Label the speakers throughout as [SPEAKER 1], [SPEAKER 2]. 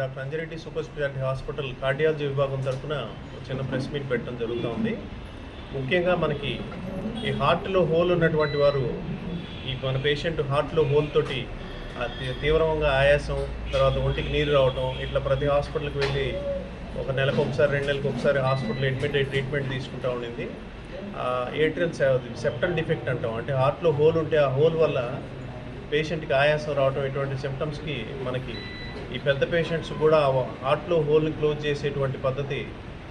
[SPEAKER 1] Doctor Anjareddy super speciality hospital cardiology విభాగం తరఫున చిన్న ప్రెస్ మీట్ పెట్టడం జరుగుతూ ఉంది ముఖ్యంగా మనకి ఈ హార్ట్లో హోల్ ఉన్నటువంటి వారు ఈ మన పేషెంట్ హార్ట్లో హోల్ తోటి తీవ్రంగా ఆయాసం తర్వాత ఒంటికి నీరు రావటం ఇట్లా ప్రతి హాస్పిటల్కి వెళ్ళి ఒక నెలకు ఒకసారి రెండు నెలలకు ఒకసారి హాస్పిటల్ అడ్మిట్ అయ్యి ట్రీట్మెంట్ తీసుకుంటా ఉండింది. ఏట్రియల్ సెప్టల్ డిఫెక్ట్ అంటాం. అంటే హార్ట్లో హోల్ ఉంటే ఆ హోల్ వల్ల పేషెంట్కి ఆయాసం రావడం ఇటువంటి సిమ్టమ్స్కి మనకి ఈ పెద్ద పేషెంట్స్ కూడా హార్ట్లో హోల్ని క్లోజ్ చేసేటువంటి పద్ధతి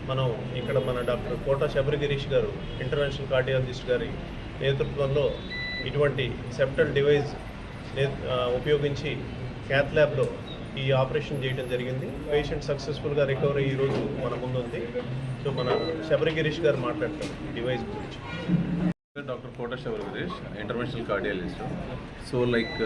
[SPEAKER 1] మనం ఇక్కడ మన డాక్టర్ కోట శబరిగిరీష్ గారు ఇంటర్నేషనల్ కార్డియాలజిస్ట్ గారి నేతృత్వంలో ఇటువంటి సెప్టల్ డివైస్ ఉపయోగించి క్యాత్ ల్యాబ్లో ఈ ఆపరేషన్ చేయడం జరిగింది. పేషెంట్ సక్సెస్ఫుల్గా రికవరీ ఈరోజు మన ముందుంది. సో మన శబరిగిరీష్ గారు మాట్లాడతారు డివైస్ గురించి.
[SPEAKER 2] Doctor Kota Shivagirish international cardiologist so like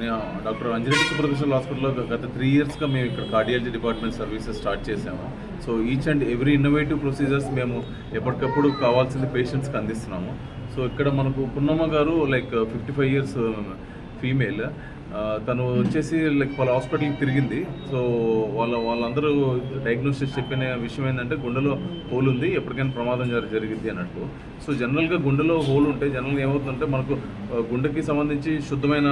[SPEAKER 2] నేను డాక్టర్ అంజనీ సూపర్ హాస్పిటల్లో గత త్రీ ఇయర్స్గా మేము ఇక్కడ కార్డియాలజీ డిపార్ట్మెంట్ సర్వీసెస్ స్టార్ట్ చేసాము so each and every innovative procedures మేము ఎప్పటికప్పుడు కావాల్సింది పేషెంట్స్కి అందిస్తున్నాము. సో ఇక్కడ మనకు పున్నమ్మ గారు like fifty five years female తను వచ్చేసి లైక్ వాళ్ళ హాస్పిటల్కి తిరిగింది. సో వాళ్ళ వాళ్ళందరూ డయాగ్నోసిస్ చెప్పిన విషయం ఏంటంటే గుండెలో హోల్ ఉంది. ఎప్పటికైనా ప్రమాదం జరి జరిగింది అన్నట్టు. సో జనరల్గా గుండెలో హోల్ ఉంటే జనరల్గా ఏమవుతుందంటే మనకు గుండెకి సంబంధించి శుద్ధమైన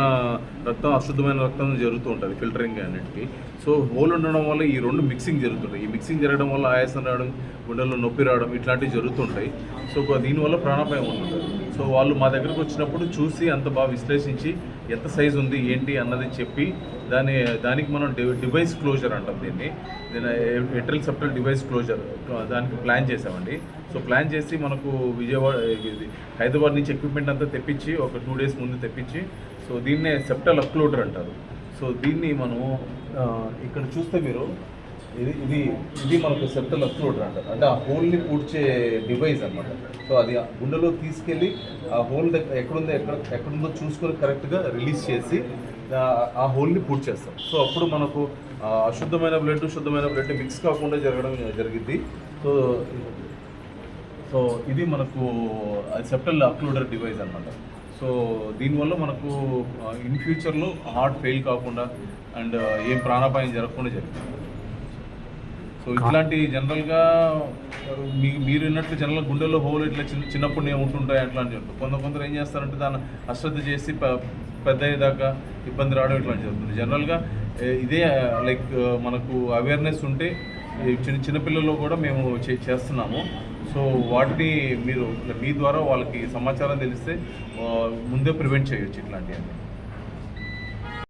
[SPEAKER 2] రక్తం అశుద్ధమైన రక్తం జరుగుతూ ఉంటుంది ఫిల్టరింగ్ అన్నిటికీ సో హోల్ ఉండడం వల్ల ఈ రెండు మిక్సింగ్ జరుగుతుంటాయి. ఈ మిక్సింగ్ జరగడం వల్ల ఆయాసం రావడం గుండెల్లో నొప్పి రావడం ఇట్లాంటివి జరుగుతుంటాయి. సో దీనివల్ల ప్రాణాపాయం ఉంటుంది. సో వాళ్ళు మా దగ్గరకు వచ్చినప్పుడు చూసి అంత బాగా విశ్లేషించి ఎంత సైజు ఉంది ఏంటి అన్నది చెప్పి దాని దానికి మనం డివైస్ క్లోజర్ అంటాం దీన్ని. నేను ఎట్రల్ సెప్టల్ డివైస్ క్లోజర్ దానికి ప్లాన్ చేసామండి. సో ప్లాన్ చేసి మనకు విజయవాడ ఇది హైదరాబాద్ నుంచి ఎక్విప్మెంట్ అంతా తెప్పించి ఒక టూ డేస్ ముందు తెప్పించి సో దీన్నే సెప్టల్ అప్లోడర్ అంటారు. సో దీన్ని మనము ఇక్కడ చూస్తే మీరు ఇది ఇది ఇది మనకు సెప్టల్ అప్లోడర్ అంటారు అంటే ఆ హోల్ని పూడ్చే డివైస్ అనమాట సో అది ఆ గుండెలో తీసుకెళ్ళి ఆ హోల్ దగ్గర ఎక్కడుందో ఎక్కడ ఎక్కడుందో చూసుకొని కరెక్ట్గా రిలీజ్ చేసి ఆ- హోల్ని పూడ్చేస్తాం. సో అప్పుడు మనకు అశుద్ధమైన బ్లడ్ శుద్ధమైన బ్లడ్ మిక్స్ కాకుండా జరగడం జరిగింది సో సో ఇది మనకు సెప్టల్ అక్లూడర్ డివైస్ అనమాట సో దీనివల్ల మనకు ఇన్ ఫ్యూచర్లో హార్ట్ ఫెయిల్ కాకుండా అండ్ ఏం ప్రాణాపాయం జరగకుండా జరిగింది సో ఇట్లాంటి జనరల్గా మీ మీరు విన్నట్లు జనరల్ గుండెల్లో హోల్ ఇట్లా చిన్న చిన్నప్పుడు నేను ఉంటుంటాయి అట్లాంటి కొంత కొందరు ఏం చేస్తారంటే దాన్ని అశ్రద్ధ చేసి పెద్ద అయ్యేదాకా ఇబ్బంది రావడం ఇట్లాంటి జరుగుతుంది. జనరల్గా ఇదే లైక్ మనకు అవేర్నెస్ ఉంటే చిన్న చిన్నపిల్లల్లో కూడా మేము చేస్తున్నాము. సో వాటిని మీరు మీ ద్వారా వాళ్ళకి సమాచారం తెలిస్తే ముందే ప్రివెంట్ చేయొచ్చు ఇట్లాంటివన్నీ.